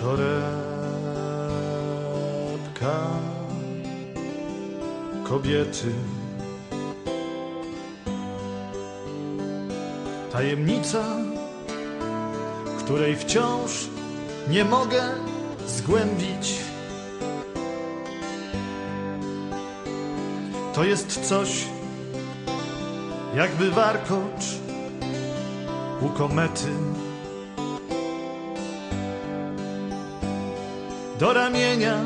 torebka kobiety. Tajemnica, której wciąż nie mogę zgłębić. To jest coś, jakby warkocz u komety. Do ramienia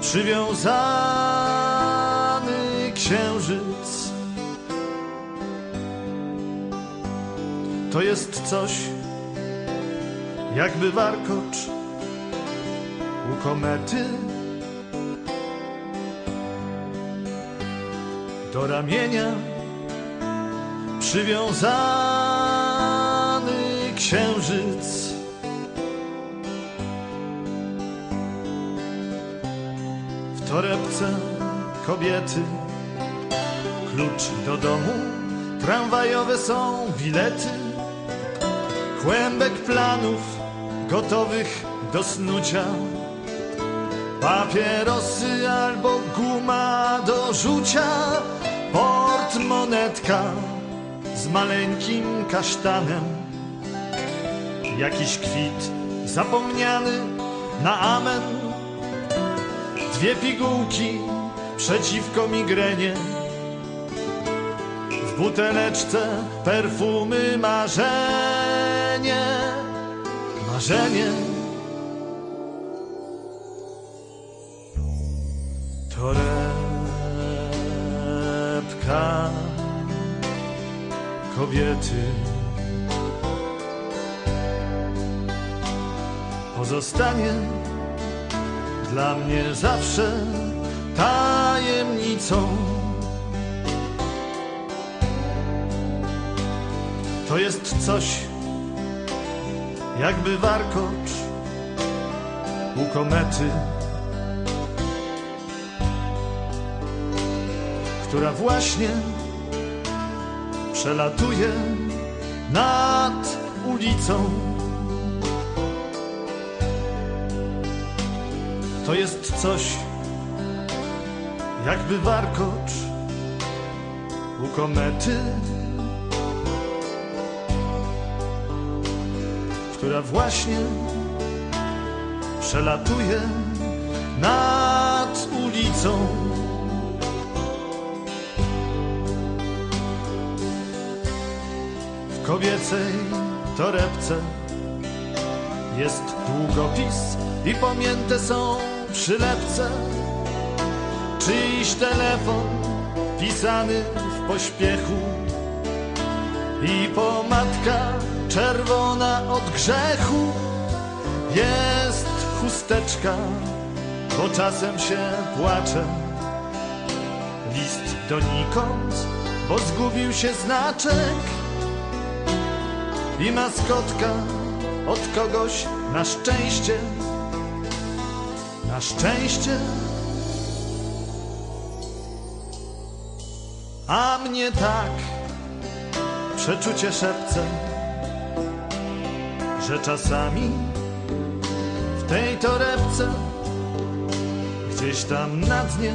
przywiązany księżyc. To jest coś, jakby warkocz u komety. Do ramienia przywiązany księżyc. Torebce kobiety. Klucz do domu, tramwajowe są bilety, kłębek planów gotowych do snucia, papierosy albo guma do rzucia, portmonetka z maleńkim kasztanem, jakiś kwit zapomniany na amen, dwie pigułki przeciwko migrenie. W buteleczce perfumy marzenie, marzenie. Torebka kobiety. Pozostanie dla mnie zawsze tajemnicą. To jest coś, jakby warkocz u komety, która właśnie przelatuje nad ulicą. To jest coś, jakby warkocz u komety, która właśnie przelatuje nad ulicą. W kobiecej torebce jest długopis i pomięte są przylepce. Czyjś telefon pisany w pośpiechu i pomadka czerwona od grzechu. Jest chusteczka, bo czasem się płacze. List donikąd, bo zgubił się znaczek i maskotka od kogoś na szczęście. Na szczęście. A mnie tak przeczucie szepce, że czasami w tej torebce gdzieś tam na dnie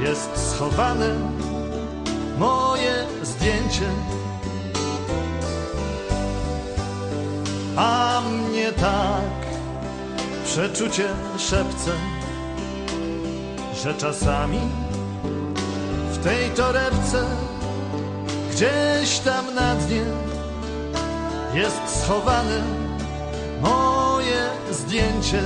jest schowane moje zdjęcie. A mnie tak przeczucie szepce, że czasami w tej torebce gdzieś tam na dnie jest schowane moje zdjęcie.